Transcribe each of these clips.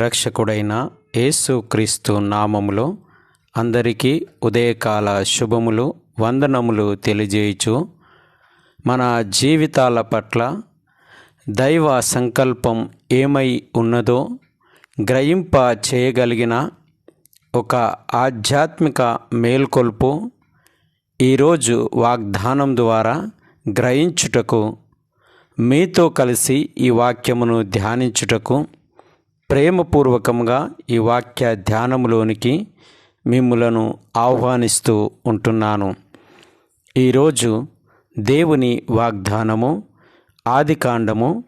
నిరక్షకుడైన యేసుక్రీస్తు నామములో అందరికీ ఉదయకాల శుభములు వందనములు తెలియజేయుచు మన జీవితాల పట్ల దైవ సంకల్పం ఏమై ఉన్నదో గ్రహింప చేయగలిగిన ఒక ఆధ్యాత్మిక మేల్కొల్పు ఈరోజు వాగ్దానం ద్వారా గ్రహించుటకు మీతో కలిసి ఈ వాక్యమును ధ్యానించుటకు ప్రేమపూర్వకంగా ఈ వాక్య ధ్యానములోనికి మిమ్ములను ఆహ్వానిస్తూ ఉంటున్నాను. ఈరోజు దేవుని వాగ్దానము ఆదికాండము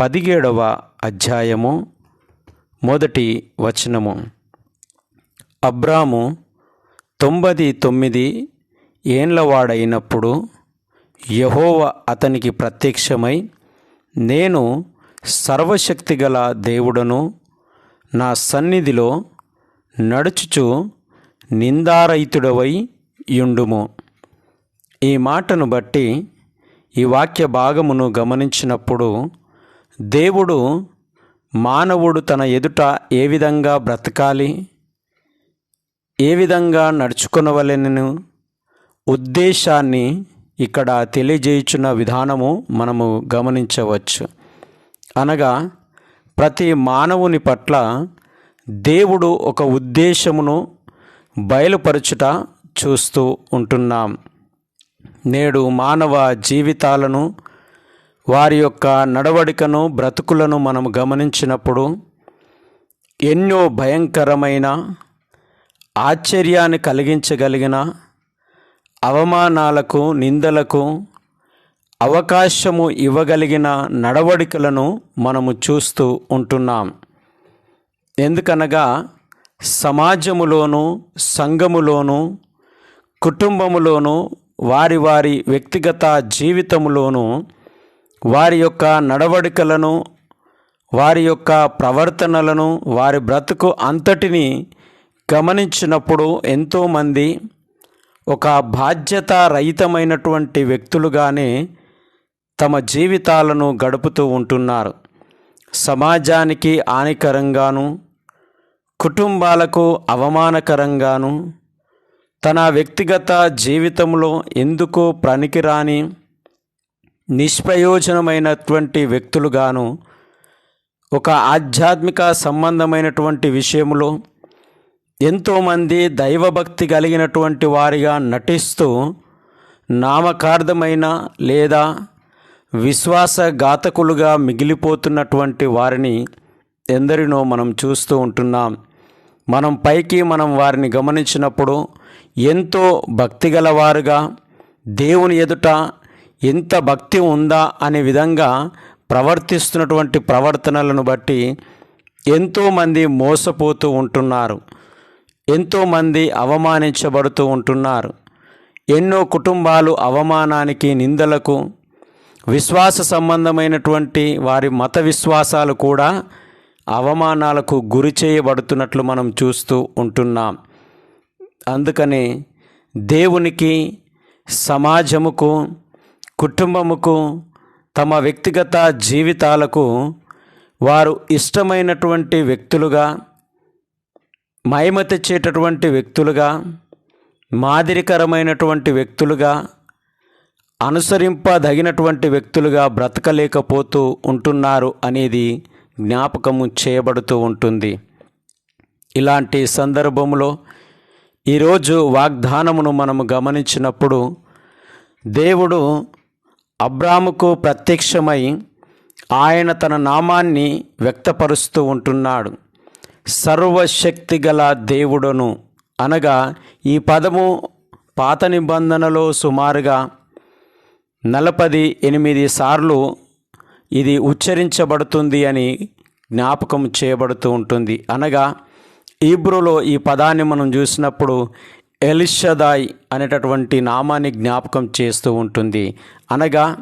పదిహేడవ అధ్యాయము మొదటి వచనము. అబ్రాము తొంభది తొమ్మిది ఏండ్లవాడైనప్పుడు యహోవ అతనికి ప్రత్యక్షమై నేను సర్వశక్తిగల దేవుడను నా సన్నిధిలో నడుచుచు నిందారహితుడవై యుండుము. ఈ మాటను బట్టి ఈ వాక్య భాగమును గమనించినప్పుడు దేవుడు మానవుడు తన ఎదుట ఏ విధంగా బ్రతకాలి ఏ విధంగా నడుచుకునవలెనను ఉద్దేశాన్ని ఇక్కడ తెలియజేయుచున్న విధానము మనము గమనించవచ్చు. అనగా ప్రతి మానవుని పట్ల దేవుడు ఒక ఉద్దేశమును బయలుపరచుట చూస్తూ ఉంటున్నాం. నేడు మానవ జీవితాలను వారి యొక్క నడవడికను బ్రతుకులను మనం గమనించినప్పుడు ఎన్నో భయంకరమైన ఆశ్చర్యాన్ని కలిగించగలిగిన అవమానాలకు నిందలకు అవకాశము ఇవ్వగలిగిన నడవడికలను మనము చూస్తూ ఉంటున్నాం. ఎందుకనగా సమాజములోను సంఘములోను కుటుంబములోను వారి వారి వ్యక్తిగత జీవితములోను వారి యొక్క నడవడికలను వారి యొక్క ప్రవర్తనలను వారి బ్రతుకు అంతటిని గమనించినప్పుడు ఎంతోమంది ఒక బాధ్యత రహితమైనటువంటి వ్యక్తులుగానే తమ జీవితాలను గడుపుతూ ఉంటున్నారు. సమాజానికి హానికరంగాను కుటుంబాలకు అవమానకరంగాను తన వ్యక్తిగత జీవితంలో ఎందుకు పనికిరాని నిష్ప్రయోజనమైనటువంటి వ్యక్తులుగాను ఒక ఆధ్యాత్మిక సంబంధమైనటువంటి విషయంలో ఎంతోమంది దైవభక్తి కలిగినటువంటి వారిగా నటిస్తూ నామకార్థమైన లేదా విశ్వాసఘాతకులుగా మిగిలిపోతున్నటువంటి వారిని ఎందరినో మనం చూస్తూ ఉంటున్నాం. మనం పైకి మనం వారిని గమనించినప్పుడు ఎంతో భక్తి గలవారుగా దేవుని ఎదుట ఎంత భక్తి ఉందా అనే విధంగా ప్రవర్తిస్తున్నటువంటి ప్రవర్తనలను బట్టి ఎంతోమంది మోసపోతూ ఉంటున్నారు. ఎంతోమంది అవమానించబడుతూ ఉంటున్నారు. ఎన్నో కుటుంబాలు అవమానానికి నిందలకు విశ్వాస సంబంధమైనటువంటి వారి మత విశ్వాసాలు కూడా అవమానాలకు గురి చేయబడుతున్నట్లు మనం చూస్తూ ఉంటున్నాం. అందుకని దేవునికి సమాజముకు కుటుంబముకు తమ వ్యక్తిగత జీవితాలకు వారు ఇష్టమైనటువంటి వ్యక్తులుగా మహిమ తెచ్చేటటువంటి వ్యక్తులుగా మాదిరికరమైనటువంటి వ్యక్తులుగా అనుసరింపదగినటువంటి వ్యక్తులుగా బ్రతకలేకపోతూ ఉంటున్నారు అనేది జ్ఞాపకము చేయబడుతూ ఉంటుంది. ఇలాంటి సందర్భంలో ఈరోజు వాగ్దానమును మనము గమనించినప్పుడు దేవుడు అబ్రాముకు ప్రత్యక్షమై ఆయన తన నామాన్ని వ్యక్తపరుస్తూ ఉంటున్నాడు. సర్వశక్తి గల దేవుడును అనగా ఈ పదము పాత నిబంధనలో సుమారుగా నలపది ఎనిమిది సార్లు ఇది ఉచ్చరించబడుతుంది అని జ్ఞాపకం చేయబడుతూ ఉంటుంది. అనగా ఈబ్రోలో ఈ పదాన్ని మనం చూసినప్పుడు ఎలిషదాయ్ అనేటటువంటి నామాన్ని జ్ఞాపకం చేస్తూ ఉంటుంది. అనగా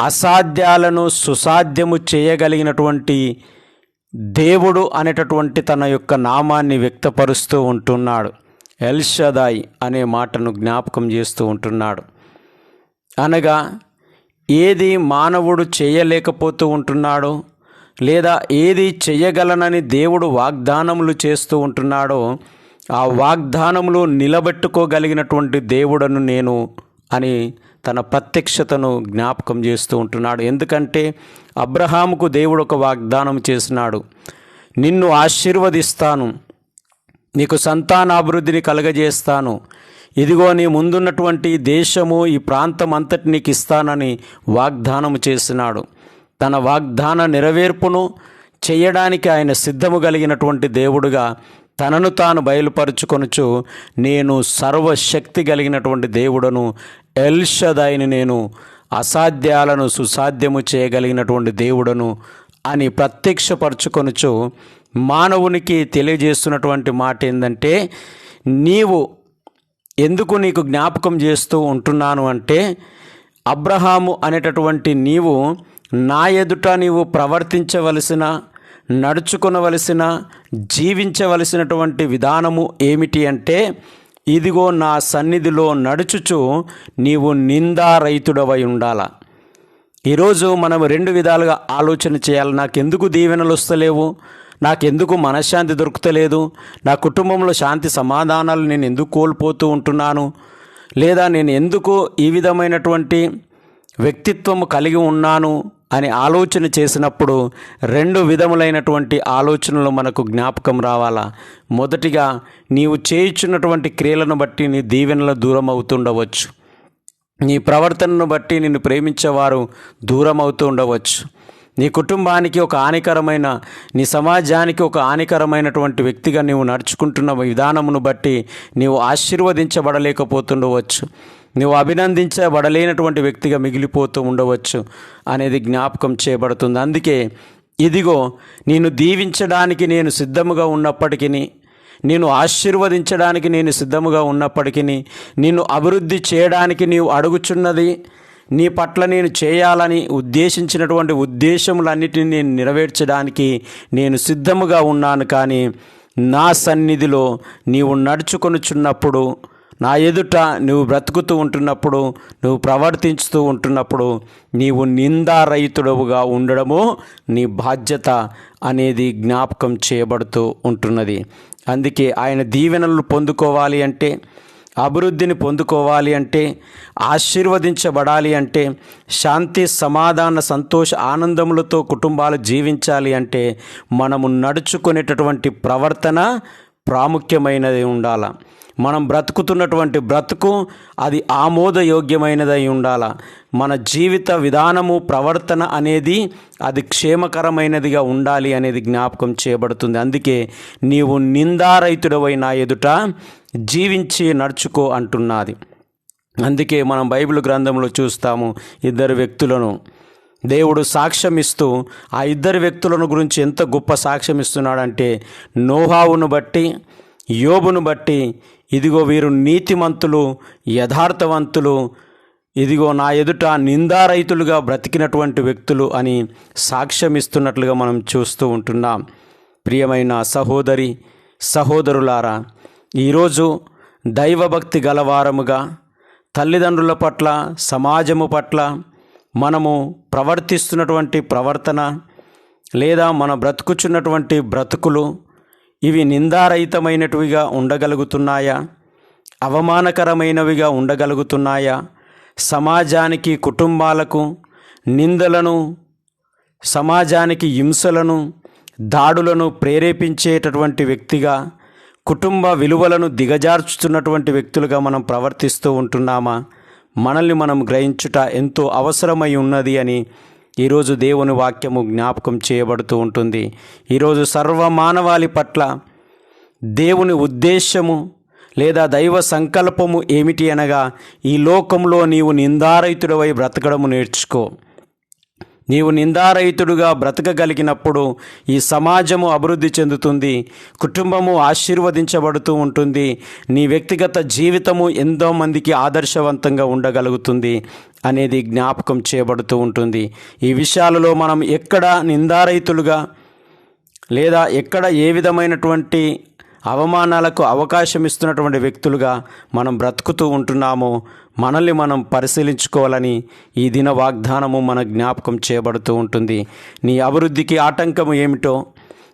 అసాధ్యాలను సుసాధ్యము చేయగలిగినటువంటి దేవుడు అనేటటువంటి తన యొక్క నామాన్ని వ్యక్తపరుస్తూ ఉంటున్నాడు. ఎల్షదాయ్ అనే మాటను జ్ఞాపకం చేస్తూ ఉంటున్నాడు. అనగా ఏది మానవుడు చేయలేకపోతూ ఉంటున్నాడో లేదా ఏది చేయగలనని దేవుడు వాగ్దానములు చేస్తూ ఉంటున్నాడో ఆ వాగ్దానములు నిలబెట్టుకోగలిగినటువంటి దేవుడను నేను అని తన ప్రత్యక్షతను జ్ఞాపకం చేస్తూ ఉంటున్నాడు. ఎందుకంటే అబ్రహాముకు దేవుడు ఒక వాగ్దానం చేసినాడు. నిన్ను ఆశీర్వదిస్తాను. నీకు సంతానాభివృద్ధిని కలగజేస్తాను. ఇదిగో నీ ముందున్నటువంటి దేశము ఈ ప్రాంతం అంతటి నీకు ఇస్తానని వాగ్దానం చేసినాడు. తన వాగ్దాన నెరవేర్పును చేయడానికి ఆయన సిద్ధము కలిగినటువంటి దేవుడుగా తనను తాను బయలుపరుచుకొనుచు నేను సర్వశక్తి కలిగినటువంటి దేవుడను ఎల్షదాయిని నేను అసాధ్యాలను సుసాధ్యము చేయగలిగినటువంటి దేవుడను అని ప్రత్యక్షపరచుకొనుచు మానవునికి తెలియజేస్తున్నటువంటి మాట ఏంటంటే నీవు ఎందుకు నీకు జ్ఞాపకం చేస్తూ ఉంటున్నాను అంటే అబ్రహాము అనేటటువంటి నీవు నా ఎదుట నీవు ప్రవర్తించవలసిన నడుచుకునవలసిన జీవించవలసినటువంటి విధానము ఏమిటి అంటే ఇదిగో నా సన్నిధిలో నడుచుచు నీవు నిందారహితుడవై ఉండాల. ఈరోజు మనం రెండు విధాలుగా ఆలోచన చేయాలి. నాకెందుకు దీవెనలు వస్తలేవు? నాకెందుకు మనశ్శాంతి దొరుకుతలేదు? నా కుటుంబంలో శాంతి సమాధానాలు నేను ఎందుకు కోల్పోతూ ఉంటున్నాను? లేదా నేను ఎందుకు ఈ విధమైనటువంటి వ్యక్తిత్వము కలిగి ఉన్నాను? అని ఆలోచన చేసినప్పుడు రెండు విధములైనటువంటి ఆలోచనలు మనకు జ్ఞాపకం రావాలా? మొదటిగా నీవు చేయించున్నటువంటి క్రియలను బట్టి నీ దీవెనల దూరం అవుతుండవచ్చు నీ ప్రవర్తనను బట్టి నిన్ను ప్రేమించేవారు దూరం అవుతూ ఉండవచ్చు. నీ కుటుంబానికి ఒక హానికరమైన నీ సమాజానికి ఒక హానికరమైనటువంటి వ్యక్తిగా నీవు నడుచుకుంటున్న విధానమును బట్టి నీవు ఆశీర్వదించబడలేకపోతుండవచ్చు. నువ్వు అభినందించబడలేనటువంటి వ్యక్తిగా మిగిలిపోతూ ఉండవచ్చు అనేది జ్ఞాపకం చేయబడుతుంది. అందుకే ఇదిగో నేను దీవించడానికి నేను సిద్ధముగా ఉన్నప్పటికీ నేను ఆశీర్వదించడానికి నేను సిద్ధముగా ఉన్నప్పటికీ నిన్ను అభివృద్ధి చేయడానికి నీవు అడుగుచున్నది నీ పట్ల నేను చేయాలని ఉద్దేశించినటువంటి ఉద్దేశములన్నిటిని నేను నెరవేర్చడానికి నేను సిద్ధముగా ఉన్నాను. కానీ నా సన్నిధిలో నీవు నడుచుకొనుచున్నప్పుడు నా ఎదుట నువ్వు బ్రతుకుతూ ఉంటున్నప్పుడు నువ్వు ప్రవర్తించుతూ ఉంటున్నప్పుడు నీవు నిందారహితుడవుగా ఉండడము నీ బాధ్యత అనేది జ్ఞాపకం చేయబడుతూ ఉంటున్నది. అందుకే ఆయన దీవెనలు పొందుకోవాలి అంటే అభివృద్ధిని పొందుకోవాలి అంటే ఆశీర్వదించబడాలి అంటే శాంతి సమాధాన సంతోష ఆనందములతో కుటుంబాలు జీవించాలి అంటే మనము నడుచుకునేటటువంటి ప్రవర్తన ప్రాముఖ్యమైనది ఉండాల. మనం బ్రతుకుతున్నటువంటి బ్రతుకు అది ఆమోదయోగ్యమైనదై ఉండాల. మన జీవిత విధానము ప్రవర్తన అనేది అది క్షేమకరమైనదిగా ఉండాలి అనేది జ్ఞాపకం చేయబడుతుంది. అందుకే నీవు నిందారహితుడవై నా ఎదుట జీవించి నడుచుకో అంటున్నది. అందుకే మనం బైబిల్ గ్రంథంలో చూస్తాము ఇద్దరు వ్యక్తులను. దేవుడు సాక్ష్యం ఇస్తూ ఆ ఇద్దరు వ్యక్తులను గురించి ఎంత గొప్ప సాక్ష్యం ఇస్తున్నాడంటే నోహావును బట్టి యోబును బట్టి ఇదిగో వీరు నీతిమంతులు యథార్థవంతులు ఇదిగో నా ఎదుట నిందారైతులుగా బ్రతికినటువంటి వ్యక్తులు అని సాక్ష్యం ఇస్తున్నట్లుగా మనం చూస్తూ ఉంటున్నాం. ప్రియమైన సహోదరి సహోదరులారా ఈరోజు దైవభక్తి గలవారముగా తల్లిదండ్రుల పట్ల సమాజము పట్ల మనము ప్రవర్తిస్తున్నటువంటి ప్రవర్తన లేదా మన బ్రతుకుచున్నటువంటి బ్రతుకులు ఇవి నిందారహితమైనటివిగా ఉండగలుగుతున్నాయా? అవమానకరమైనవిగా ఉండగలుగుతున్నాయా? సమాజానికి కుటుంబాలకు నిందలను సమాజానికి హింసలను దాడులను ప్రేరేపించేటటువంటి వ్యక్తిగా కుటుంబ విలువలను దిగజార్చుతున్నటువంటి వ్యక్తులుగా మనం ప్రవర్తిస్తూ ఉంటున్నామా? మనల్ని మనం గ్రహించుట ఎంతో అవసరమై ఉన్నది అని ఈరోజు దేవుని వాక్యము జ్ఞాపకం చేయబడుతూ ఉంటుంది. ఈరోజు సర్వ మానవాళి పట్ల దేవుని ఉద్దేశము లేదా దైవ సంకల్పము ఏమిటి అనగా ఈ లోకంలో నీవు నిందారహితుడవై బ్రతకడము నేర్చుకో. నీవు నిందారహితుడుగా బ్రతకగలిగినప్పుడు ఈ సమాజము అభివృద్ధి చెందుతుంది కుటుంబము ఆశీర్వదించబడుతూ ఉంటుంది నీ వ్యక్తిగత జీవితము ఎంతో మందికి ఆదర్శవంతంగా ఉండగలుగుతుంది అనేది జ్ఞాపకం చేయబడుతూ ఉంటుంది. ఈ విషయాలలో మనం ఎక్కడ నిందారహితులుగా లేదా ఎక్కడ ఏ విధమైనటువంటి అవమానాలకు అవకాశం ఇస్తున్నటువంటి వ్యక్తులుగా మనం బ్రతుకుతూ ఉంటున్నామో మనల్ని మనం పరిశీలించుకోవాలని ఈ దిన వాగ్దానము మన జ్ఞాపకం చేయబడుతూ ఉంటుంది. నీ అభివృద్ధికి ఆటంకం ఏమిటో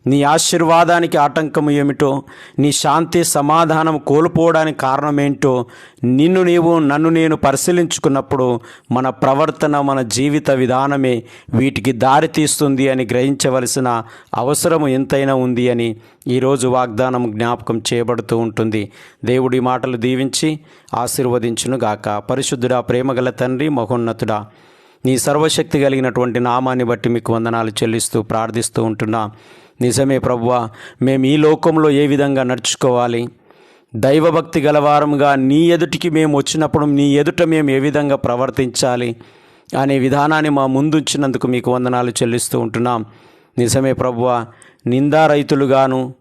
నీ ఆశీర్వాదానికి ఆటంకం ఏమిటో నీ శాంతి సమాధానం కోల్పోవడానికి కారణం ఏంటో నిన్ను నీవు నన్ను నేను పరిశీలించుకున్నప్పుడు మన ప్రవర్తన మన జీవిత విధానమే వీటికి దారి తీస్తుంది అని గ్రహించవలసిన అవసరం ఎంతైనా ఉంది అని ఈరోజు వాగ్దానం జ్ఞాపకం చేయబడుతూ ఉంటుంది. దేవుడి మాటలు దీవించి ఆశీర్వదించునుగాక. పరిశుద్ధుడా ప్రేమగల తండ్రి మహోన్నతుడా నీ సర్వశక్తి కలిగినటువంటి నామాన్ని బట్టి మీకు వందనాలు చెల్లిస్తూ ప్రార్థిస్తూ ఉంటున్నా. నిజమే ప్రభువా మేము ఈ లోకంలో ఏ విధంగా నడుచుకోవాలి? దైవభక్తి గలవారముగా నీ ఎదుటికి మేము వచ్చినప్పుడు నీ ఎదుట మేము ఏ విధంగా ప్రవర్తించాలి అనే విధానాన్ని మా ముందుంచినందుకు మీకు వందనాలు చెల్లిస్తూ ఉంటున్నాం. నిజమే ప్రభువ నిందారైతులుగాను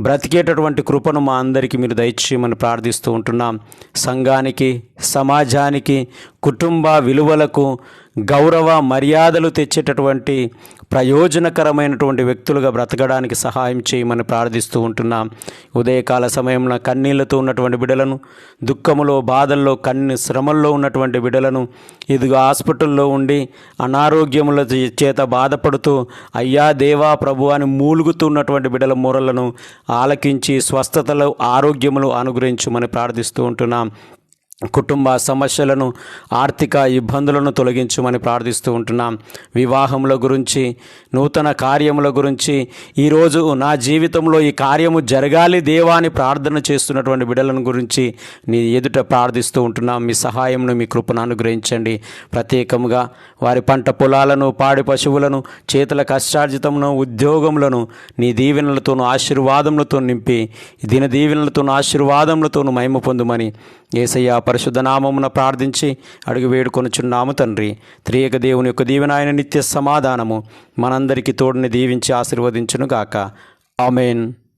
బ్రతికేటటువంటి కృపను మా అందరికీ మీరు దయచేయమని ప్రార్థిస్తూ ఉంటున్నాం. సంఘానికి సమాజానికి కుటుంబ విలువలకు గౌరవ మర్యాదలు తెచ్చేటటువంటి ప్రయోజనకరమైనటువంటి వ్యక్తులుగా బ్రతకడానికి సహాయం చేయమని ప్రార్థిస్తూ ఉంటున్నాం. ఉదయకాల సమయంలో కన్నీళ్ళతో ఉన్నటువంటి బిడలను దుఃఖములో బాధల్లో కన్ను శ్రమల్లో ఉన్నటువంటి బిడలను ఇదిగో హాస్పిటల్లో ఉండి అనారోగ్యముల చేత బాధపడుతూ అయ్యా దేవా ప్రభు అని మూలుగుతున్నటువంటి బిడల మూరలను ఆలకించి స్వస్థతలు ఆరోగ్యములు అనుగ్రహించమని ప్రార్థిస్తూ ఉంటున్నాం. కుటుంబ సమస్యలను ఆర్థిక ఇబ్బందులను తొలగించమని ప్రార్థిస్తూ ఉంటున్నాం. వివాహముల గురించి నూతన కార్యముల గురించి ఈరోజు నా జీవితంలో ఈ కార్యము జరగాలి దేవా అని ప్రార్థన చేస్తున్నటువంటి బిడ్డలను గురించి నీ ఎదుట ప్రార్థిస్తూ ఉంటున్నాం. మీ సహాయంను మీ కృపను అనుగ్రహించండి. ప్రత్యేకముగా వారి పంట పొలాలను పాడి పశువులను చేతుల కష్టార్జితమును ఉద్యోగములను నీ దీవెనలతోనూ ఆశీర్వాదములతో నింపి దిన దీవెనలతోనూ ఆశీర్వాదములతోనూ మహిమ పొందుమని ఏసయ్య పరిశుద్ధ నామమున ప్రార్థించి అడిగి వేడుకొనుచున్నాము తండ్రి. త్రియక దేవుని యొక్క దీవెనాయన నిత్య సమాధానము మనందరికీ తోడుని దీవించి ఆశీర్వదించునుగాక. ఆమెన్.